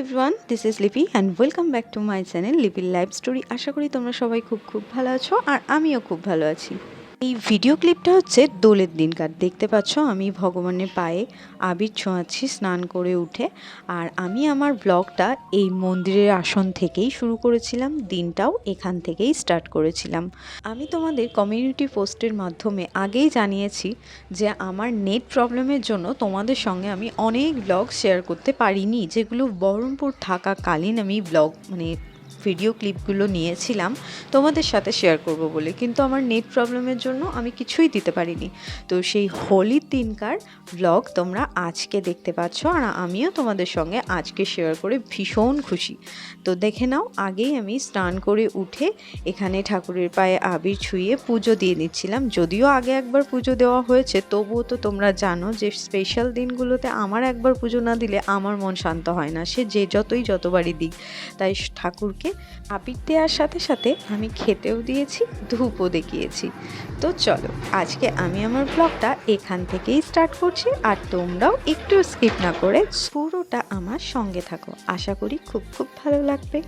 Everyone this is Lipi and welcome back to my channel লিপির live story আশা করি তোমরা সবাই খুব খুব ভালো আছো আর আমিও খুব ভালো আছি। এই ভিডিও ক্লিপটা হচ্ছে দোলের দিনকার দেখতে পাচ্ছ, আমি ভগবানের পায়ে আবির ছোঁয়াচ্ছি, স্নান করে উঠে। আর আমি আমার ব্লগটা এই মন্দিরের আসন থেকেই শুরু করেছিলাম, দিনটাও এখান থেকেই স্টার্ট করেছিলাম। আমি তোমাদের কমিউনিটি পোস্টের মাধ্যমে আগেই জানিয়েছি যে আমার নেট প্রবলেমের জন্য তোমাদের সঙ্গে আমি অনেক ব্লগ শেয়ার করতে পারিনি, যেগুলো বহরমপুর থাকাকালীন আমি ব্লগ মানে ভিডিও ক্লিপগুলো নিয়েছিলাম, তোমাদের সাথে শেয়ার করব বলে। কিন্তু আমার নেট প্রবলেমের জন্য আমি কিছুই দিতে পারিনি। তো সেই হোলির দিনকার ব্লগ তোমরা আজকে দেখতে পাচ্ছ আর আমিও তোমাদের সঙ্গে আজকে শেয়ার করে ভীষণ খুশি। তো দেখে নাও, আগেই আমি স্নান করে উঠে এখানে ঠাকুরের পায়ে আবির ছুঁয়ে পুজো দিয়ে নিচ্ছিলাম। যদিও আগে একবার পুজো দেওয়া হয়েছে, তবুও তো তোমরা জানো যে স্পেশাল দিনগুলোতে আমার একবার পুজো না দিলে আমার মন শান্ত হয় না। সে যে যতই যতবারই দিক, তাই ঠাকুরকে আবির দেওয়ার সাথে সাথে আমি খেতেও দিয়েছি, ধূপও দেখিয়েছি। তো চলো, আজকে আমি আমার ব্লগটা এখান থেকেই স্টার্ট করছি, আর তোমরাও একটু স্কিপ না করে পুরোটা আমার সঙ্গে থাকো। আশা করি খুব খুব ভালো লাগবে।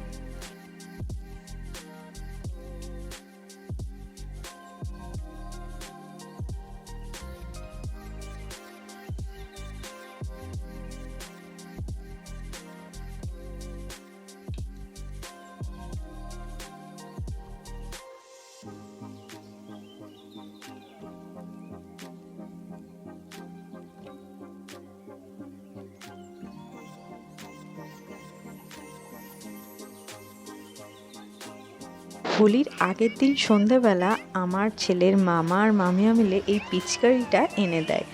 হোলির আগের দিন সন্ধেবেলা আমার ছেলের মামা আর মামিয়া মিলে এই পিচকারিটা এনে দেয়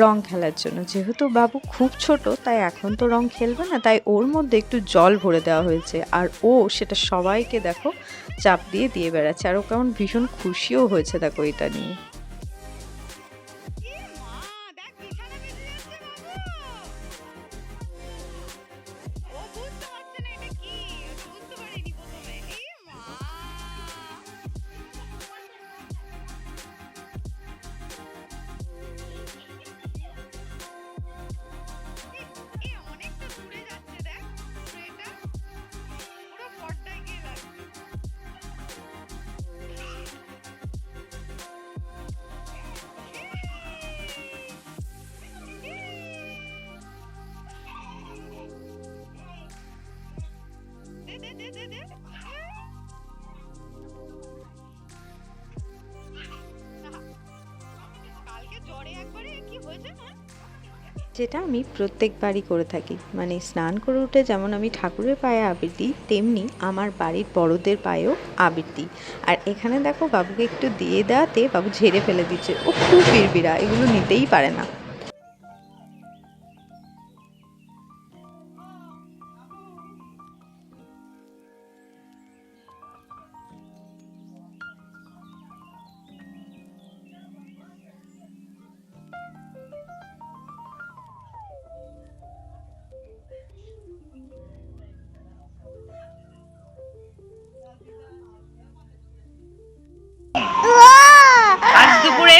রং খেলার জন্য। যেহেতু বাবু খুব ছোট, তাই এখন তো রং খেলবে না, তাই ওর মধ্যে একটু জল ভরে দেওয়া হয়েছে। আর ও সেটা সবাইকে দেখো, চাপ দিয়ে দিয়ে বেড়াচ্ছে। আর ও কেমন ভীষণ খুশিও হয়েছে, দেখো এটা নিয়ে। যেটা আমি প্রত্যেকবারই করে থাকি। মানে স্নান করে উঠে যেমন আমি ঠাকুরের পায়ে আবির দিই, তেমনি আমার বাড়ির বড়দের পায়েও আবির দিই। আর এখানে দেখো বাবুকে একটু দিয়ে দেওয়াতে বাবু ঝেড়ে ফেলে দিচ্ছে। ও খুব বিড়বিড়া, এগুলো নিতেই পারে না।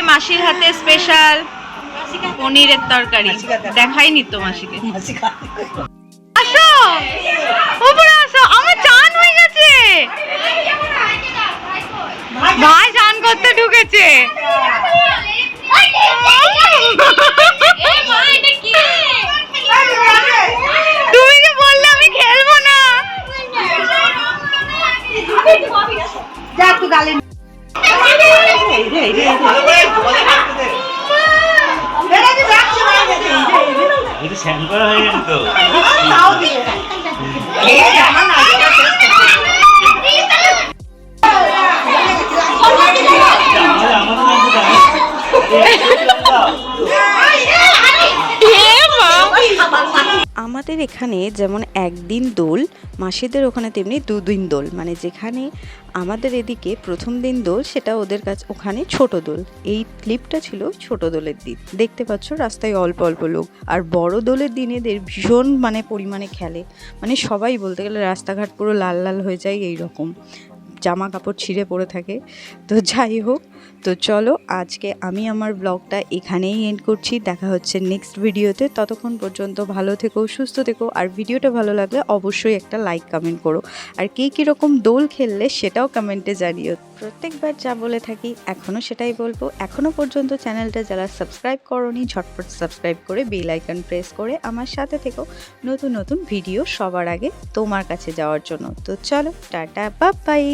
মাসির হাতে স্পেশাল পনিরের তরকারি। দেখাইনি তো মাসিকে। আসো! উপরে আসো, আমার চান হয়ে গেছে। ভাই চান করতে ঢুকেছে। তুমি যে বললে আমি খেলব না। এটা স্যান করা হয়ে গেছে তো আমাদের এখানে যেমন একদিন দোল, মাসিদের ওখানে তেমনি দুদিন দোল। মানে যেখানে আমাদের এদিকে প্রথম দিন দোল, সেটা ওদের কাছে, ওখানে ছোট দোল। এই ক্লিপটা ছিল ছোট দোলের দিন। দেখতে পাচ্ছ, রাস্তায় অল্প অল্প লোক। আর বড় দোলের দিন এদের ভীষণ মানে পরিমাণে খেলে। মানে সবাই বলতে গেলে রাস্তাঘাট পুরো লাল লাল হয়ে যায় এই রকম জামা কাপড় ছিঁড়ে পড়ে থাকে। তো যাই হোক তো চলো, আজকে আমি আমার ব্লগটা এখানেই এন্ড করছি। দেখা হচ্ছে নেক্সট ভিডিওতে ততক্ষণ পর্যন্ত ভালো থেকো, সুস্থ থেকো। আর ভিডিওটা ভালো লাগলে অবশ্যই একটা লাইক কমেন্ট করো। আর কে কীরকম দোল খেললে সেটাও কমেন্টে জানিও। প্রত্যেকবার যা বলে থাকি এখনও সেটাই বলব। এখনও পর্যন্ত চ্যানেলটা যারা সাবস্ক্রাইব করনি, ঝটপট সাবস্ক্রাইব করে বেল আইকন প্রেস করে আমার সাথে থেকো। নতুন নতুন ভিডিও সবার আগে তোমার কাছে যাওয়ার জন্য। তো চলো, টাটা বাই